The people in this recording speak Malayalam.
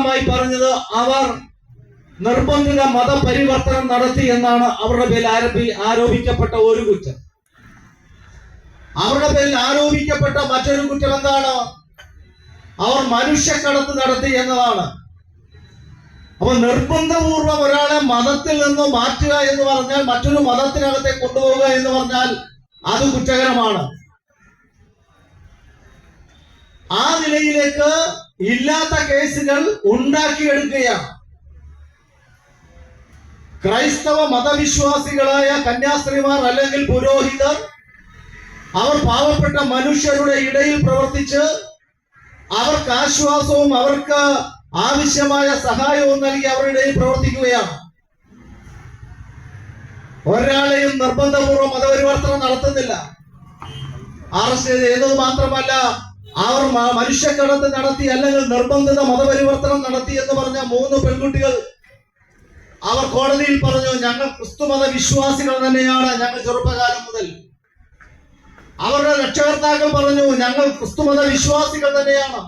ഉദാഹരണമായി പറഞ്ഞത് അവർ നിർബന്ധിത മതപരിവർത്തനം നടത്തി എന്നാണ് അവരുടെ പേരിൽ ആരംഭി ആരോപിക്കപ്പെട്ട ഒരു കുറ്റം. അവരുടെ പേരിൽ ആരോപിക്കപ്പെട്ട മറ്റൊരു കുറ്റം എന്താണ്? അവർ മനുഷ്യക്കടത്ത് നടത്തി എന്നതാണ്. അപ്പൊ നിർബന്ധപൂർവം ഒരാളെ മതത്തിൽ നിന്ന് മാറ്റുക എന്ന് പറഞ്ഞാൽ മറ്റൊരു മതത്തിനകത്തെ കൊണ്ടുപോവുക എന്ന് പറഞ്ഞാൽ അത് കുറ്റകരമാണ്. ആ നിലയിലേക്ക് ഇല്ലാത്ത കേസുകൾ ഉണ്ടാക്കിയെടുക്കുകയാണ്. ക്രൈസ്തവ മതവിശ്വാസികളായ കന്യാസ്ത്രീമാർ അല്ലെങ്കിൽ പുരോഹിതർ അവർ പാവപ്പെട്ട മനുഷ്യരുടെ ഇടയിൽ പ്രവർത്തിച്ച് അവർക്ക് ആശ്വാസവും അവർക്ക് ആവശ്യമായ സഹായവും നൽകി അവരുടെ ഇടയിൽ പ്രവർത്തിക്കുകയാണ്. ഒരാളെയും നിർബന്ധപൂർവം മതപരിവർത്തനം നടത്തുന്നില്ല. അറസ്റ്റ് ചെയ്തത് മാത്രമല്ല അവർ മനുഷ്യക്കടത്ത് നടത്തി അല്ലെങ്കിൽ നിർബന്ധിത മതപരിവർത്തനം നടത്തി എന്ന് പറഞ്ഞ മൂന്ന് പെൺകുട്ടികൾ അവർ കോടതിയിൽ പറഞ്ഞു ഞങ്ങൾ ക്രിസ്തുമത വിശ്വാസികൾ തന്നെയാണ് ഞങ്ങൾ ചെറുപ്പകാലം മുതൽ. അവരുടെ രക്ഷകർത്താക്കൾ പറഞ്ഞു ഞങ്ങൾ ക്രിസ്തുമത വിശ്വാസികൾ തന്നെയാണ്.